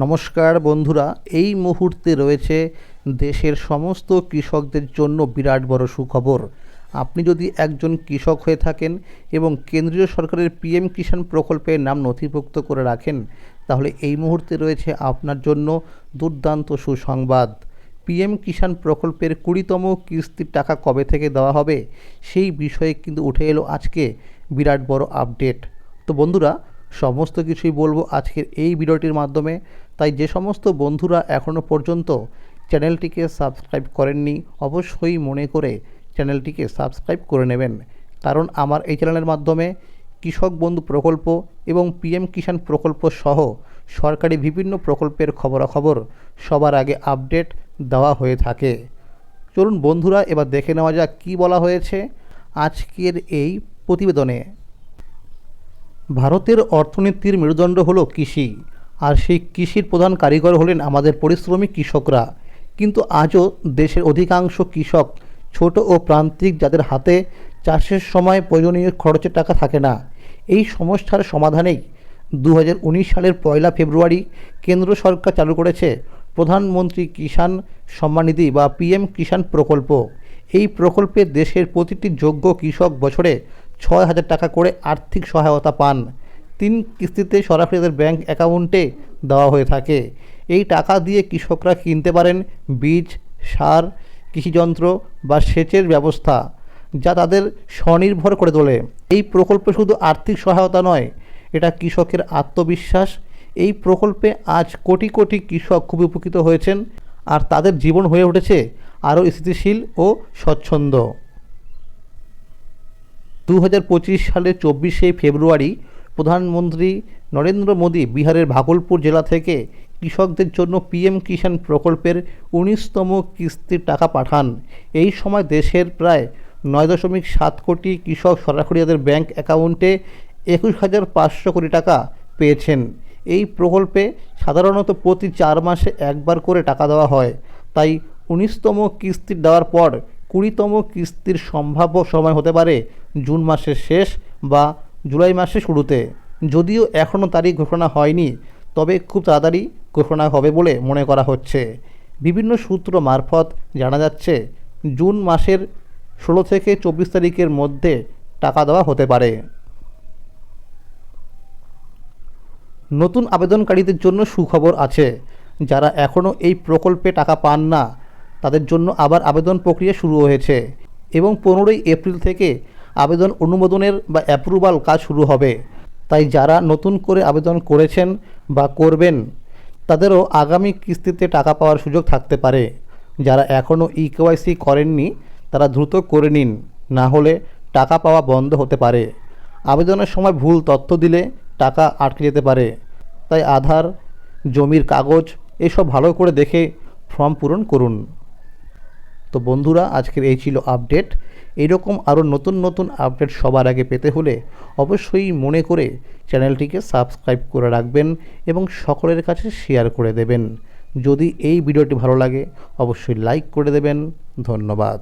নমস্কার বন্ধুরা, এই মুহূর্তে রয়েছে দেশের সমস্ত কৃষকদের জন্য বিরাট বড় সুখবর। আপনি যদি একজন কৃষক হয়ে থাকেন এবং কেন্দ্রীয় সরকারের পিএম কিষাণ প্রকল্পের নাম নথিভুক্ত করে রাখেন, তাহলে এই মুহূর্তে রয়েছে আপনার জন্য দুর্দান্ত সুসংবাদ। পিএম কিষাণ প্রকল্পের কুড়িতম কিস্তির টাকা কবে থেকে দেওয়া হবে, সেই বিষয়ে কিন্তু উঠে এলো আজকে বিরাট বড় আপডেট। তো বন্ধুরা, সমস্ত কিছুই বলব আজকের এই ভিডিওটির মাধ্যমে। তাই যে সমস্ত বন্ধুরা এখনও পর্যন্ত চ্যানেলটিকে সাবস্ক্রাইব করেননি, অবশ্যই মনে করে চ্যানেলটিকে সাবস্ক্রাইব করে নেবেন। কারণ আমার এই চ্যানেলের মাধ্যমে কৃষক বন্ধু প্রকল্প এবং পিএম কিষাণ প্রকল্প সহ সরকারি বিভিন্ন প্রকল্পের খবরাখবর সবার আগে আপডেট দেওয়া হয়ে থাকে। চলুন বন্ধুরা, এবার দেখে নেওয়া যাক কী বলা হয়েছে আজকের এই প্রতিবেদনে। ভারতের অর্থনীতির মেরুদণ্ড হলো কৃষি। আর সেই কৃষির প্রধান কারিগর হলেন আমাদের পরিশ্রমী কৃষকরা। কিন্তু আজও দেশের অধিকাংশ কৃষক ছোট ও প্রান্তিক যাদের হাতে চাষের সময় প্রয়োজনীয় খরচের টাকা থাকে না। এই সমস্যার সমাধানেই দু হাজার উনিশ সালের পয়লা ফেব্রুয়ারি কেন্দ্র সরকার চালু করেছে প্রধানমন্ত্রী কিষাণ সম্মানিধি বা পিএম কিষাণ প্রকল্প। এই প্রকল্পে দেশের প্রতিটি যোগ্য কৃষক বছরে ছয় হাজার টাকা করে আর্থিক সহায়তা পান। তিন কিস্তিতে সরাসরি তাদের ব্যাংক অ্যাকাউন্টে দেওয়া হয়ে থাকে। এই টাকা দিয়ে কৃষকরা কিনতে পারেন বীজ, সার, কৃষিযন্ত্র বা সেচের ব্যবস্থা, যা তাদের স্বনির্ভর করে তোলে। এই প্রকল্প শুধু আর্থিক সহায়তা নয়, এটা কৃষকের আত্মবিশ্বাস। এই প্রকল্পে আজ কোটি কোটি কৃষক খুবই উপকৃত হয়েছেন আর তাদের জীবন হয়ে উঠেছে আরও স্থিতিশীল ও স্বচ্ছন্দ। দু হাজার পঁচিশ সালের চব্বিশে ফেব্রুয়ারি প্রধানমন্ত্রী নরেন্দ্র মোদী বিহারের ভাগলপুর জেলা থেকে কৃষকদের জন্য পিএম কিষাণ প্রকল্পের উনিশতম কিস্তির টাকা পাঠান। এই সময় দেশের প্রায় নয় দশমিক সাত কোটি কৃষক সরাসরি তাদের ব্যাংক অ্যাকাউন্টে একুশ হাজার পাঁচশো কোটি টাকা পেয়েছেন। এই প্রকল্পে সাধারণত প্রতি চার মাসে একবার করে টাকা দেওয়া হয়। তাই উনিশতম কিস্তি দেওয়ার পর কুড়িতম কিস্তির সম্ভাব্য সময় হতে পারে জুন মাসের শেষ বা জুলাই মাসের শুরুতে। যদিও এখনও তারিখ ঘোষণা হয়নি, তবে খুব তাড়াতাড়ি ঘোষণা হবে বলে মনে করা হচ্ছে। বিভিন্ন সূত্র মারফত জানা যাচ্ছে, জুন মাসের ষোলো থেকে চব্বিশ তারিখের মধ্যে টাকা দেওয়া হতে পারে। নতুন আবেদনকারীদের জন্য সুখবর আছে। যারা এখনও এই প্রকল্পে টাকা পান না, তাদের জন্য আবার আবেদন প্রক্রিয়া শুরু হয়েছে এবং পনেরোই এপ্রিল থেকে আবেদন অনুমোদনের বা অ্যাপ্রুভাল কাজ শুরু হবে। তাই যারা নতুন করে আবেদন করেছেন বা করবেন, তাদেরও আগামী কিস্তিতে টাকা পাওয়ার সুযোগ থাকতে পারে। যারা এখনও ই কেওয়াইসি করেননি, তারা দ্রুত করে নিন, না হলে টাকা পাওয়া বন্ধ হতে পারে। আবেদনের সময় ভুল তথ্য দিলে টাকা আটকে যেতে পারে। তাই আধার, জমির কাগজ, এসব ভালো করে দেখে ফর্ম পূরণ করুন। তো বন্ধুরা, আজকের এই ছিল আপডেট এরকম আরও নতুন নতুন আপডেট সবার আগে পেতে হলে অবশ্যই মনে করে চ্যানেলটিকে সাবস্ক্রাইব করে রাখবেন এবং সকলের কাছে শেয়ার করে দেবেন। যদি এই ভিডিওটি ভালো লাগে, অবশ্যই লাইক করে দেবেন। ধন্যবাদ।